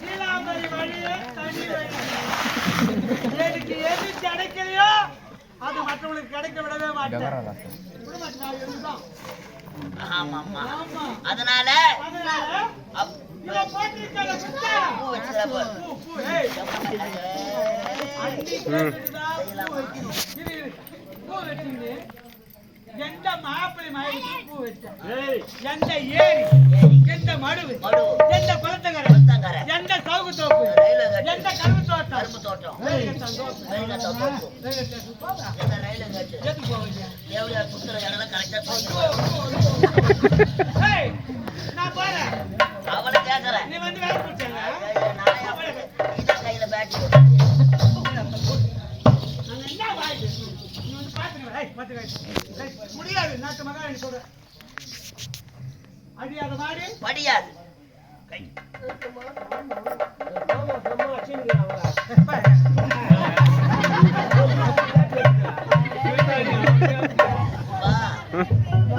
நீலாம்பரி வழியே தண்ணி வழி கிடைக்க விடவே மாட்டேன் அதனால எந்த மாப்பிளை மயக்கி பூ வச்ச? எந்த ஏரி? எந்த மடுவு? எந்த குளத்தங்கரை. சந்தோஷம் சந்தோஷம் என்ன லைல கேட்டு எவ்வளோ சுற்றுல இடம்லாம் கரெக்டாக அவளை கேட்குறேன் கையில் பேட்டு முடியாது நாட்டு மகன் சொல்றேன் அடியாத மாடு படியாது கை